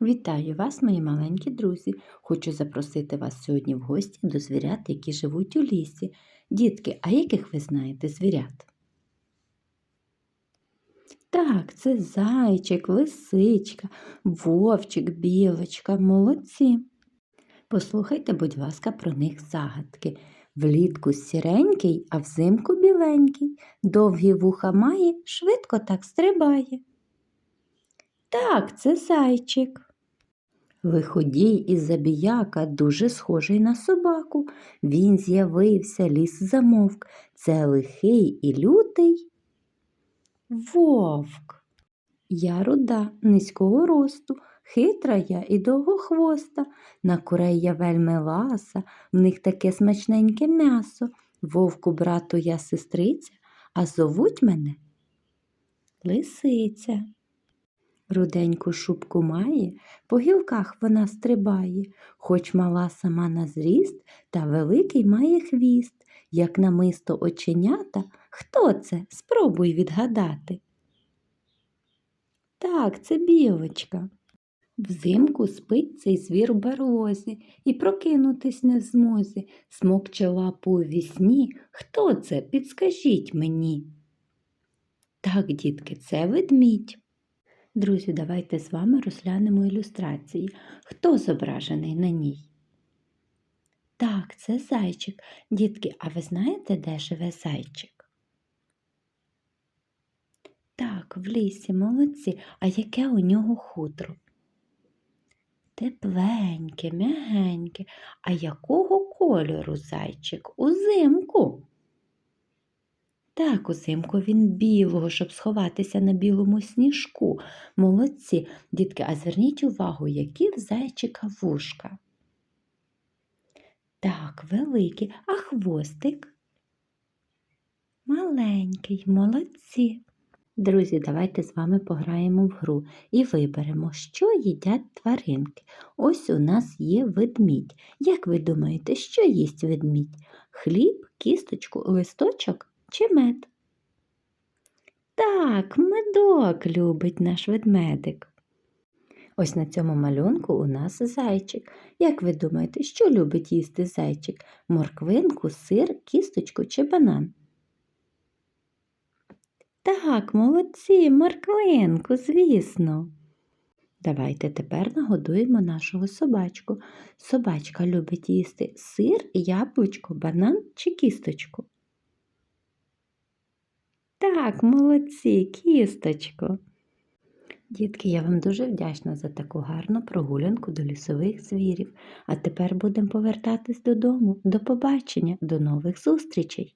Вітаю вас, мої маленькі друзі! Хочу запросити вас сьогодні в гості до звірят, які живуть у лісі. Дітки, а яких ви знаєте звірят? Так, це зайчик, лисичка, вовчик, білочка, молодці. Послухайте, будь ласка, про них загадки. Влітку сіренький, а взимку біленький. Довгі вуха має, швидко так стрибає. Так, це зайчик. Лиходій із забіяка дуже схожий на собаку. Він з'явився, ліс замовк. Це лихий і лютий вовк. Я руда, низького росту, хитра я і довгохвоста. На курей я вельми ласа, в них таке смачненьке м'ясо. Вовку брату я сестриця, а зовуть мене лисиця. Руденьку шубку має, по гілках вона стрибає, хоч мала сама на зріст, та великий має хвіст, як намисто оченята. Хто це? Спробуй відгадати. Так, це білочка. Взимку спить цей звір у берлозі і прокинутись не в змозі, смокче лапу у вісні. Хто це? Підскажіть мені. Так, дітки, це ведмідь. Друзі, давайте з вами розглянемо ілюстрації. Хто зображений на ній? Так, це зайчик. Дітки, а ви знаєте, де живе зайчик? Так, в лісі, молодці. А яке у нього хутро? Тепленьке, м'ягеньке. А якого кольору зайчик? Узимку? Так, узимку він білого, щоб сховатися на білому сніжку. Молодці, дітки, а зверніть увагу, які в зайчика вушка. Так, великий, а хвостик? Маленький, молодці. Друзі, давайте з вами пограємо в гру і виберемо, що їдять тваринки. Ось у нас є ведмідь. Як ви думаєте, що їсть ведмідь? Хліб, кісточку, листочок чи мед? Так, медок любить наш ведмедик. Ось на цьому малюнку у нас зайчик. Як ви думаєте, що любить їсти зайчик? Морквинку, сир, кісточку чи банан? Так, молодці, морквинку, звісно. Давайте тепер нагодуємо нашого собачку. Собачка любить їсти сир, яблучко, банан чи кісточку. Так, молодці, кісточко. Дітки, я вам дуже вдячна за таку гарну прогулянку до лісових звірів. А тепер будемо повертатись додому. До побачення, до нових зустрічей!